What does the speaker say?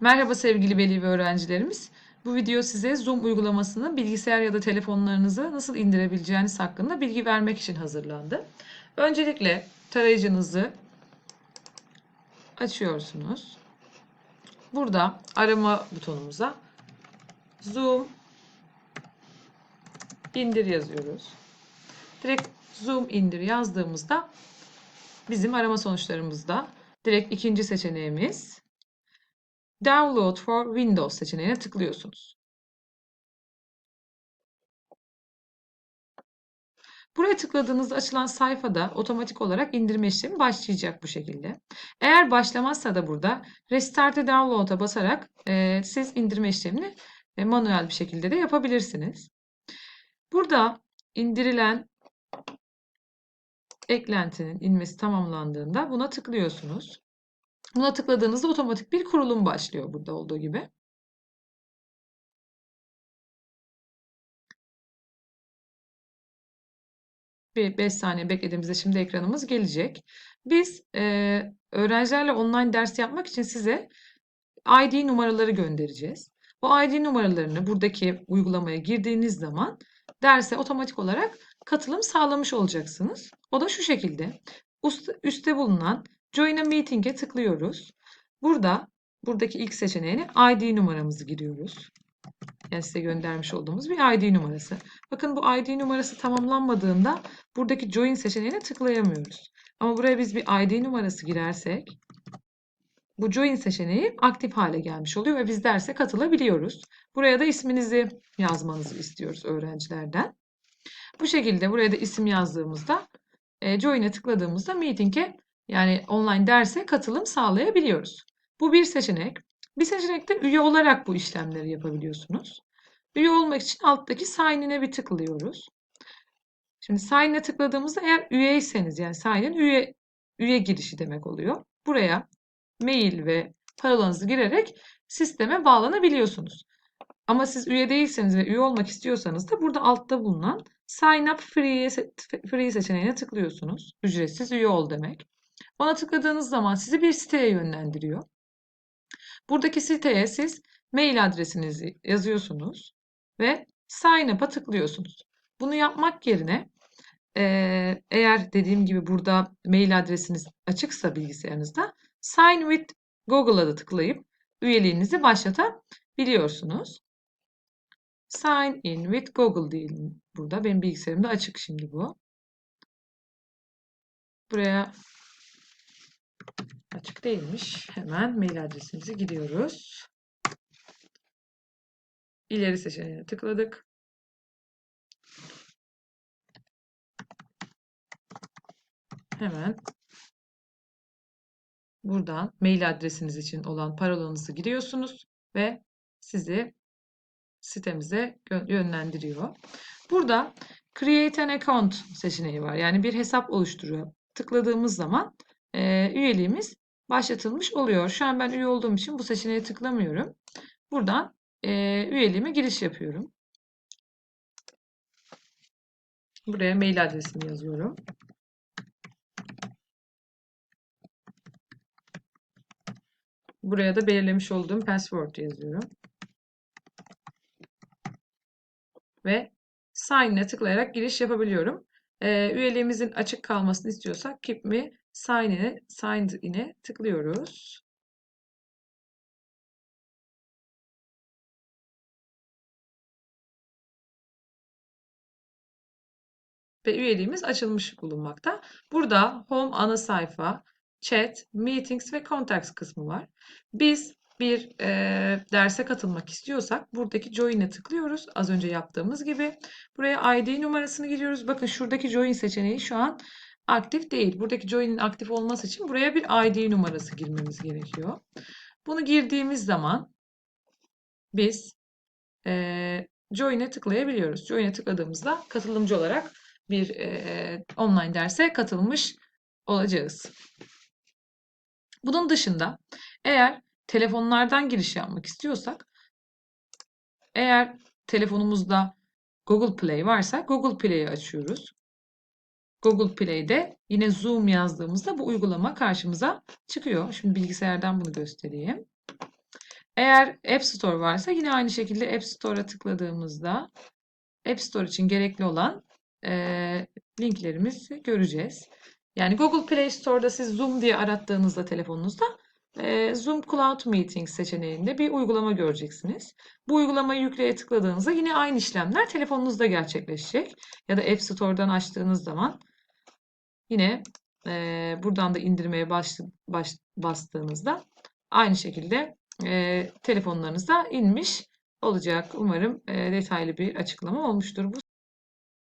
Merhaba sevgili veli ve öğrencilerimiz. Bu video size Zoom uygulamasını bilgisayar ya da telefonlarınıza nasıl indirebileceğiniz hakkında bilgi vermek için hazırlandı. Öncelikle tarayıcınızı açıyorsunuz. Burada arama butonumuza Zoom indir yazıyoruz. Direkt Zoom indir yazdığımızda bizim arama sonuçlarımızda direkt ikinci seçeneğimiz Download for Windows seçeneğine tıklıyorsunuz. Buraya tıkladığınızda açılan sayfada otomatik olarak indirme işlemi başlayacak bu şekilde. Eğer başlamazsa da burada Restart the Download'a basarak e, siz indirme işlemini e, manuel bir şekilde de yapabilirsiniz. Burada indirilen eklentinin inmesi tamamlandığında buna tıklıyorsunuz. Buna tıkladığınızda otomatik bir kurulum başlıyor burada olduğu gibi. Bir 5 saniye beklediğimizde şimdi ekranımız gelecek. Biz e, öğrencilerle online ders yapmak için size ID numaraları göndereceğiz. O ID numaralarını buradaki uygulamaya girdiğiniz zaman derse otomatik olarak katılım sağlamış olacaksınız. O da şu şekilde. Üstte bulunan Join a Meeting'e tıklıyoruz. Burada buradaki ilk seçeneğine ID numaramızı giriyoruz. Yani size göndermiş olduğumuz bir ID numarası. Bakın bu ID numarası tamamlanmadığında buradaki Join seçeneğine tıklayamıyoruz. Ama buraya biz bir ID numarası girersek bu Join seçeneği aktif hale gelmiş oluyor ve biz derse katılabiliyoruz. Buraya da isminizi yazmanızı istiyoruz öğrencilerden. Bu şekilde buraya da isim yazdığımızda e, Join'e tıkladığımızda Meeting'e yani online derse katılım sağlayabiliyoruz. Bu bir seçenek. Bir seçenekte üye olarak bu işlemleri yapabiliyorsunuz. Üye olmak için alttaki sign in'e bir tıklıyoruz. Şimdi sign in'e tıkladığımızda eğer üyeyseniz yani sign in üye, üye girişi demek oluyor. Buraya mail ve parolanızı girerek sisteme bağlanabiliyorsunuz. Ama siz üye değilseniz ve üye olmak istiyorsanız da burada altta bulunan Sign Up Free, free seçeneğine tıklıyorsunuz. Ücretsiz üye ol demek. Ona tıkladığınız zaman sizi bir siteye yönlendiriyor. Buradaki siteye siz mail adresinizi yazıyorsunuz ve Sign Up'a tıklıyorsunuz. Bunu yapmak yerine eğer dediğim gibi burada mail adresiniz açıksa bilgisayarınızda Sign with Google'a da tıklayıp üyeliğinizi başlatabiliyorsunuz. Sign in with Google diyelim burada. Benim bilgisayarımda açık şimdi bu. Buraya açık değilmiş. Hemen mail adresimizi giriyoruz. İleri seçeneğine tıkladık. Hemen buradan mail adresiniz için olan parolanızı giriyorsunuz ve sizi sitemize yönlendiriyor. Burada Create an Account seçeneği var. Yani bir hesap oluşturuyor. Tıkladığımız zaman e, üyeliğimiz başlatılmış oluyor. Şu an ben üye olduğum için bu seçeneğe tıklamıyorum. Buradan e, üyeliğime giriş yapıyorum. Buraya mail adresimi yazıyorum. Buraya da belirlemiş olduğum password yazıyorum. Ve sign'e tıklayarak giriş yapabiliyorum. E, üyeliğimizin açık kalmasını istiyorsak keep me sign in'e signed in'e tıklıyoruz. Ve üyeliğimiz açılmış bulunmakta. Burada home ana sayfa, chat, meetings ve contacts kısmı var. Biz bir e, derse katılmak istiyorsak buradaki join'e tıklıyoruz. Az önce yaptığımız gibi. Buraya ID numarasını giriyoruz. Bakın şuradaki join seçeneği şu an aktif değil. Buradaki join'in aktif olması için buraya bir ID numarası girmemiz gerekiyor. Bunu girdiğimiz zaman biz e, join'e tıklayabiliyoruz. Join'e tıkladığımızda katılımcı olarak bir e, online derse katılmış olacağız. Bunun dışında eğer telefonlardan giriş yapmak istiyorsak eğer telefonumuzda Google Play varsa Google Play'i açıyoruz. Google Play'de yine Zoom yazdığımızda bu uygulama karşımıza çıkıyor. Şimdi bilgisayardan bunu göstereyim. Eğer App Store varsa yine aynı şekilde App Store'a tıkladığımızda App Store için gerekli olan eee, linklerimizi göreceğiz. Yani Google Play Store'da siz Zoom diye arattığınızda telefonunuzda eee, Zoom Cloud Meeting seçeneğinde bir uygulama göreceksiniz. Bu uygulamayı yükleye tıkladığınızda yine aynı işlemler telefonunuzda gerçekleşecek. Ya da App Store'dan açtığınız zaman yine eee, buradan da indirmeye baş, baş- bastığınızda aynı şekilde eee telefonlarınıza inmiş olacak. Umarım eee, detaylı bir açıklama olmuştur. Bu